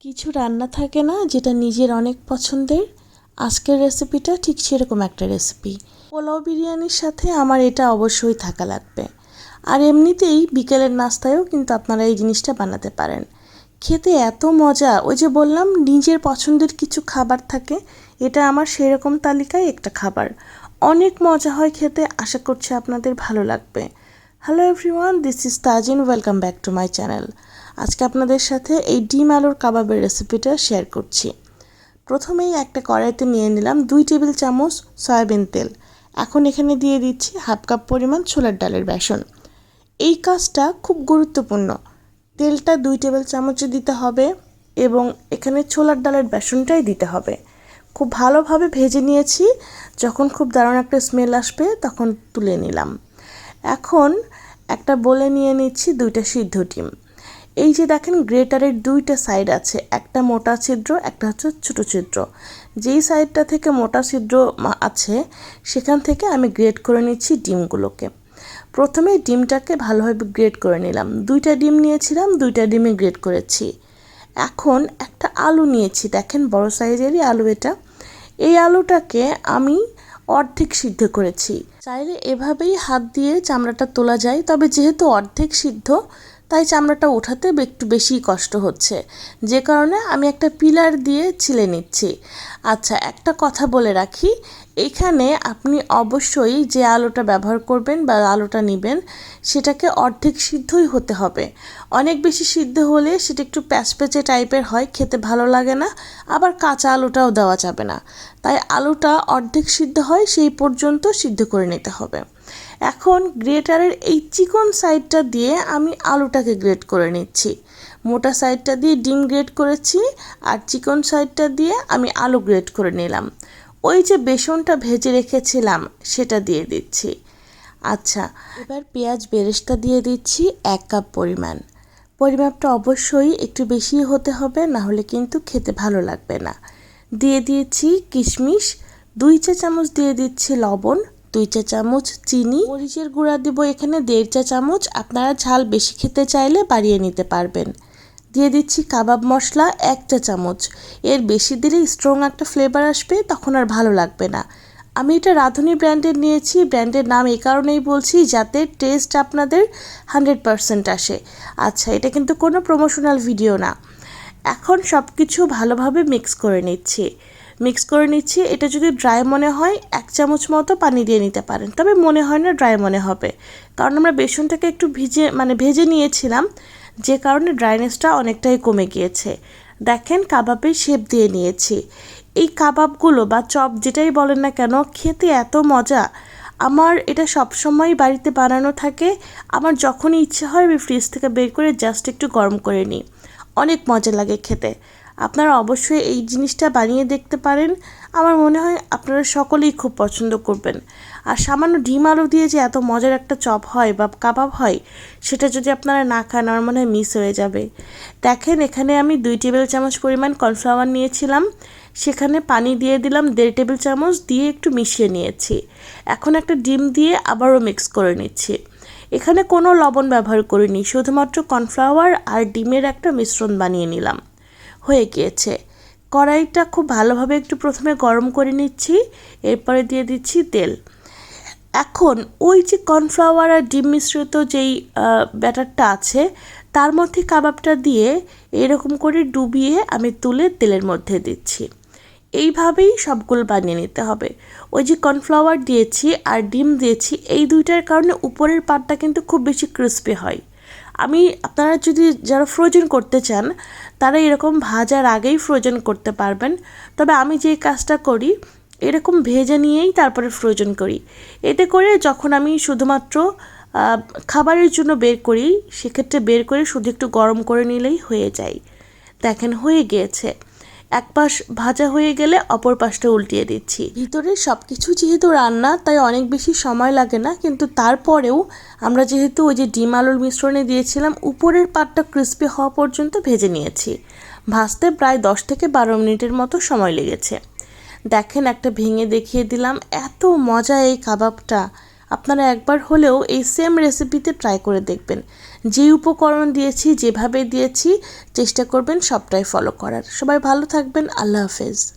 কিছু রান্না থাকে না যেটা নিজের অনেক পছন্দের। আজকের রেসিপিটা ঠিক সেরকম একটা রেসিপি পোলাও বিরিয়ানির সাথে আমার এটা অবশ্যই থাকা লাগবে। আর এমনিতেই বিকেলের নাস্তায়ও কিন্তু আপনারা এই জিনিসটা বানাতে পারেন। খেতে এত মজা, ওই যে বললাম নিজের পছন্দের কিছু খাবার থাকে, এটা আমার সেরকম তালিকায় একটা খাবার। অনেক মজা হয় খেতে, আশা করছি আপনাদের ভালো লাগবে। Hello everyone this is Tazin welcome back to my channel আজকে আপনাদের সাথে এই ডিম আলুর কাবাবের রেসিপিটা শেয়ার করছি। প্রথমেই একটা কড়াইতে নিয়ে নিলাম দুই টেবিল চামচ সয়াবিন তেল। এখন এখানে দিয়ে দিচ্ছি হাফ কাপ পরিমাণ ছোলার ডালের বেসন। এই কাজটা খুব গুরুত্বপূর্ণ। তেলটা দুই টেবিল চামচে দিতে হবে এবং এখানে ছোলার ডালের বেসনটাই দিতে হবে। খুব ভালোভাবে ভেজে নিয়েছি। যখন খুব দারুণ একটা স্মেল আসবে তখন তুলে নিলাম। এখন একটা বলে নিয়ে নিচ্ছি দুইটা সিদ্ধ ডিম। এই যে দেখেন, গ্রেটারের দুইটা সাইড আছে, একটা মোটা ছিদ্র, একটা হচ্ছে ছোটো ছিদ্র। যেই সাইডটা থেকে মোটা ছিদ্র আছে, সেখান থেকে আমি গ্রেট করে নিচ্ছি ডিমগুলোকে। প্রথমে ডিমটাকে ভালোভাবে গ্রেট করে নিলাম। দুইটা ডিম নিয়েছিলাম, দুইটা ডিমে গ্রেট করেছি। এখন একটা আলু নিয়েছি, দেখেন বড় সাইজেরই আলু এটা। এই আলুটাকে আমি অর্ধেক সিদ্ধ করেছি। চাইলে এভাবেই হাত দিয়ে চামড়াটা তোলা যায় তবে যেহেতু অর্ধেক সিদ্ধ তাই চামড়াটা ওঠাতে একটু বেশি কষ্ট হচ্ছে। যে কারণে আমি একটা পিলার দিয়ে ছিলে নিচ্ছি। আচ্ছা একটা কথা বলে রাখি। এখানে আপনি অবশ্যই যে আলুটা ব্যবহার করবেন বা আলুটা নেবেন, সেটাকে অর্ধেক সিদ্ধই হতে হবে। অনেক বেশি সিদ্ধ হলে সেটা একটু প্যাচপ্যাচে টাইপের হয়, খেতে ভালো লাগে না, আবার কাঁচা আলুটাও দেওয়া যাবে না। তাই আলুটা অর্ধেক সিদ্ধ হয়, সেই পর্যন্ত সিদ্ধ করে নিতে হবে। এখন গ্রেটারের এই চিকন সাইডটা দিয়ে আমি আলুটাকে গ্রেট করে নিচ্ছি। মোটা সাইডটা দিয়ে ডিম গ্রেট করেছি আর চিকন সাইডটা দিয়ে আমি আলু গ্রেট করে নিলাম। ওই যে বেসনটা ভেজে রেখেছিলাম, সেটা দিয়ে দিচ্ছি। আচ্ছা এবার পেঁয়াজ বেরেস্তা দিয়ে দিচ্ছি এক কাপ পরিমাণ। পরিমাপটা অবশ্যই একটু বেশি হতে হবে, না হলে কিন্তু খেতে ভালো লাগবে না। দিয়ে দিয়েছি কিশমিশ, দুই চা চামচ দিয়ে দিচ্ছি লবণ দুই চা চামচ চিনি। মরিচের গুঁড়া দিব এখানে দেড় চা চামচ। আপনারা ঝাল বেশি খেতে চাইলে বাড়িয়ে নিতে পারবেন। দিয়ে দিচ্ছি কাবাব মশলা এক চা চামচ। এর বেশি দিলে স্ট্রং একটা ফ্লেভার আসবে, তখন আর ভালো লাগবে না। আমি এটা রাঁধুনি ব্র্যান্ডের নিয়েছি। ব্র্যান্ডের নাম এই কারণেই বলছি যাতে টেস্ট আপনাদের হান্ড্রেড পারসেন্ট আসে। আচ্ছা এটা কিন্তু কোনো প্রমোশনাল ভিডিও না। এখন সব কিছু ভালোভাবে মিক্স করে নিচ্ছি। মিক্স করে নিচ্ছি। এটা যদি ড্রাই মনে হয়, এক চামচ মতো পানি দিয়ে নিতে পারেন। তবে মনে হয় না ড্রাই মনে হবে। কারণ আমরা বেসনটাকে একটু ভিজে মানে ভেজে নিয়েছিলাম, যে কারণে ড্রাইনেসটা অনেকটাই কমে গিয়েছে। দেখেন, কাবাবের শেপ দিয়ে নিয়েছি। এই কাবাবগুলো বা চপ যেটাই বলেন না কেন, খেতে এত মজা। আমার এটা সবসময় বাড়িতে বানানো থাকে। আমার যখনই ইচ্ছে হয়, আমি ফ্রিজ থেকে বের করে জাস্ট একটু গরম করে নিই। অনেক মজা লাগে খেতে। আপনারা অবশ্যই এই জিনিসটা বানিয়ে দেখতে পারেন। আমার মনে হয় আপনারা সকলেই খুব পছন্দ করবেন। আর সামান্য ডিম আলু দিয়ে যে এত মজার একটা চপ হয় বা কাবাব হয়, সেটা যদি আপনারা না খান, আমার মনে হয় মিস হয়ে যাবে। দেখেন, এখানে আমি দুই টেবিল চামচ পরিমাণ কর্নফ্লাওয়ার নিয়েছিলাম। সেখানে পানি দিয়ে দিলাম দেড় টেবিল চামচ, দিয়ে একটু মিশিয়ে নিয়েছি। এখন একটা ডিম দিয়ে আবারও মিক্স করে নিচ্ছি। এখানে কোনো লবণ ব্যবহার করিনি, শুধুমাত্র কর্নফ্লাওয়ার আর ডিমের একটা মিশ্রণ বানিয়ে নিলাম। হয়ে গিয়েছে। কড়াইটা খুব ভালোভাবে একটু প্রথমে গরম করে নিচ্ছি, এরপরে দিয়ে দিচ্ছি তেল। এখন ওই যে কর্নফ্লাওয়ার আর ডিম মিশ্রিত যেই ব্যাটারটা আছে, তার মধ্যে কাবাবটা দিয়ে এরকম করে ডুবিয়ে আমি তুলে তেলের মধ্যে দিচ্ছি। এইভাবেই সবগুলো বানিয়ে নিতে হবে। ওই যে কর্নফ্লাওয়ার দিয়েছি আর ডিম দিয়েছি, এই দুইটার কারণে উপরের পাটটা কিন্তু খুব বেশি ক্রিস্পি হয়। আমি, আপনারা যদি যারা ফ্রোজেন করতে চান, তারা এরকম ভাজার আগেই ফ্রোজেন করতে পারবেন। তবে আমি যে কাজটা করি, এরকম ভেজে নিয়েই তারপরে ফ্রোজেন করি। এতে করে যখন আমি শুধুমাত্র খাবারের জন্য বের করি, সেক্ষেত্রে বের করে শুধু একটু গরম করে নিলেই হয়ে যায়। দেখেন, হয়ে গিয়েছে। এক পাশ ভাজা হয়ে গেলে অপর পাশটা উল্টিয়ে দিচ্ছি। ভিতরে সব কিছু যেহেতু রান্না, তাই অনেক বেশি সময় লাগে না, কিন্তু তারপরেও আমরা যেহেতু ওই যে ডিম আলুর মিশ্রণে দিয়েছিলাম, উপরের পাটটা ক্রিস্পি হওয়া পর্যন্ত ভেজে নিয়েছি। ভাজতে প্রায় দশ থেকে বারো মিনিটের মতো সময় লেগেছে। দেখেন একটা ভেঙে দেখিয়ে দিলাম, এত মজা এই কাবাবটা। আপনারা একবার হলেও এই সেম রেসিপিতে ট্রাই করে দেখবেন। যে উপকরণ দিয়েছি, যেভাবে দিয়েছি, চেষ্টা করবেন সবটাই ফলো করার। সবাই ভালো থাকবেন, আল্লাহ হাফেজ।